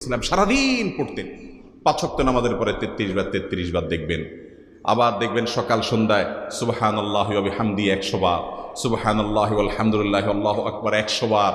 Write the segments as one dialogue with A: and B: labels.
A: ইসলাম সারাদিন পড়তেন। পাঁচক্ত নামাজের পরে তেত্রিশ বার তেত্রিশ বার দেখবেন। আবার দেখবেন সকাল সন্ধ্যায় সুবাহান আল্লাহ হামদি একশো বার সুবাহান আল্লাহ আলহামদুলিল্লাহ আল্লাহ আকবর একশো বার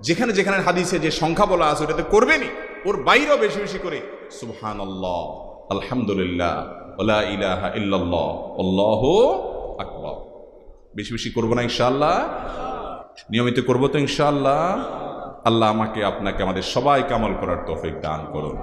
A: যেখানে যেখানে হাদিসে যে সংখ্যা বলা আছে, ওটাতে করবেনি ওর বাইরেও বেশি বেশি করে সুবহান আল্লাহ আলহামদুলিল্লাহ ওলা ইলাহা আল্লাহ আকবর। বেশি বেশি করব না ইনশাআল্লাহ? নিয়মিত করব তো ইনশাআল্লাহ? আল্লাহ আমাকে, আপনাকে, আমাদের সবাই আমল করার তৌফিক দান করুন।